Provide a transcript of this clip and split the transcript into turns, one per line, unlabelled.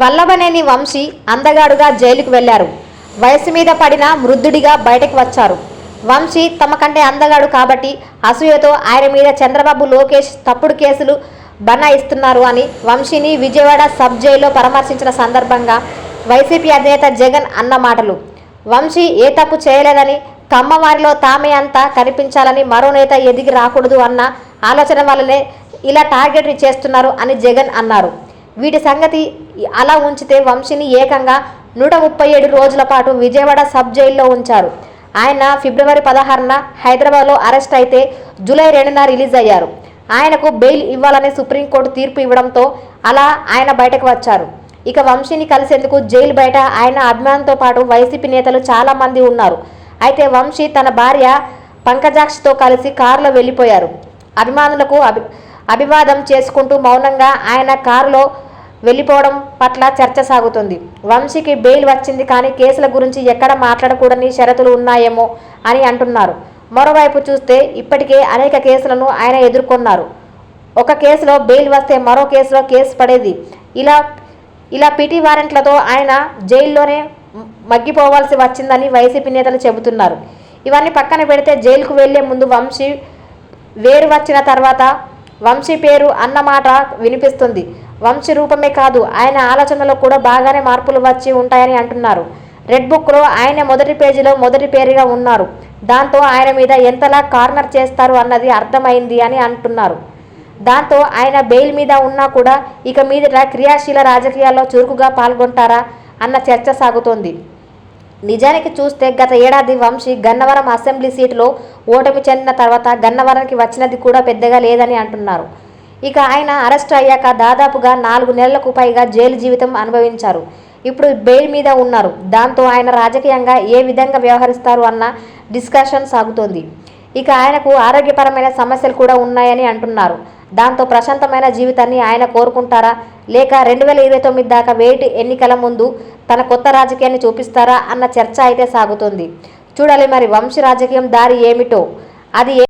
వల్లభనేని వంశీ అందగాడుగా జైలుకు వెళ్ళారు. వయసు మీద పడిన మృద్ధుడిగా బయటకు వచ్చారు. వంశీ తమ కంటే అందగాడు కాబట్టి అసూయతో ఆయన మీద చంద్రబాబు లోకేష్ తప్పుడు కేసులు బనాయిస్తున్నారు అని వంశీని విజయవాడ సబ్ జైల్లో పరామర్శించిన సందర్భంగా వైసీపీ అధినేత జగన్ అన్న మాటలు. వంశీ ఏ తప్పు చేయలేదని కమ్మవారిలో తామే అంతా కనిపించాలని మరో నేత ఎదిగి రాకూడదు అన్న ఆలోచన వల్లనే ఇలా టార్గెట్ చేస్తున్నారు అని జగన్ అన్నారు. వీటి సంగతి అలా ఉంచితే వంశీని ఏకంగా నూట ముప్పై ఏడు రోజుల పాటు విజయవాడ సబ్ జైల్లో ఉంచారు. ఆయన ఫిబ్రవరి పదహారున హైదరాబాద్లో అరెస్ట్ అయితే జూలై రెండున రిలీజ్ అయ్యారు. ఆయనకు బెయిల్ ఇవ్వాలని సుప్రీంకోర్టు తీర్పు ఇవ్వడంతో అలా ఆయన బయటకు వచ్చారు. ఇక వంశీని కలిసేందుకు జైలు బయట ఆయన అభిమానంతో పాటు వైసీపీ నేతలు చాలామంది ఉన్నారు. అయితే వంశీ తన భార్య పంకజాక్షితో కలిసి కారులో వెళ్ళిపోయారు. అభిమానులకు అభి అభివాదం చేసుకుంటూ మౌనంగా ఆయన కారులో వెళ్ళిపోవడం పట్ల చర్చ సాగుతుంది. వంశీకి బెయిల్ వచ్చింది కానీ కేసుల గురించి ఎక్కడ మాట్లాడకూడని షరతులు ఉన్నాయేమో అని అంటున్నారు. మరోవైపు చూస్తే ఇప్పటికే అనేక కేసులను ఆయన ఎదుర్కొన్నారు. ఒక కేసులో బెయిల్ వస్తే మరో కేసులో కేసు పడేది. ఇలా ఇలా పిటి వారెంట్లతో ఆయన జైల్లోనే మగ్గిపోవాల్సి వచ్చిందని వైసీపీ నేతలు చెబుతున్నారు. ఇవన్నీ పక్కన పెడితే జైలుకు వెళ్ళే ముందు వంశీ వేరు వచ్చిన తర్వాత వంశీ పేరు అన్నమాట వినిపిస్తుంది. వంశీ రూపమే కాదు ఆయన ఆలోచనలో కూడా బాగానే మార్పులు వచ్చి ఉంటాయని అంటున్నారు. రెడ్ బుక్లో ఆయన మొదటి పేజీలో మొదటి పేరుగా ఉన్నారు. దాంతో ఆయన మీద ఎంతలా కార్నర్ చేస్తారు అన్నది అర్థమైంది అని అంటున్నారు. దాంతో ఆయన బెయిల్ మీద ఉన్నా కూడా ఇక మీదట క్రియాశీల రాజకీయాల్లో చురుకుగా పాల్గొంటారా అన్న చర్చ సాగుతోంది. నిజానికి చూస్తే గత ఏడాది వంశీ గన్నవరం అసెంబ్లీ సీటులో ఓటమి చెందిన తర్వాత గన్నవరంకి వచ్చినది కూడా పెద్దగా లేదని అంటున్నారు. ఇక ఆయన అరెస్ట్ అయ్యాక దాదాపుగా నాలుగు నెలలకు పైగా జైలు జీవితం అనుభవించారు. ఇప్పుడు బెయిల్ మీద ఉన్నారు. దాంతో ఆయన రాజకీయంగా ఏ విధంగా వ్యవహరిస్తారు అన్న డిస్కషన్ సాగుతోంది. ఇక ఆయనకు ఆరోగ్యపరమైన సమస్యలు కూడా ఉన్నాయని అంటున్నారు. దాంతో ప్రశాంతమైన జీవితాన్ని ఆయన కోరుకుంటారా? లేక రెండు వేల ఇరవై తొమ్మిది దాకా వేటి ఎన్నికల ముందు తన కొత్త రాజకీయాన్ని చూపిస్తారా? అన్న చర్చ అయితే సాగుతుంది. చూడాలి మరి వంశీ రాజకీయం దారి ఏమిటో? అది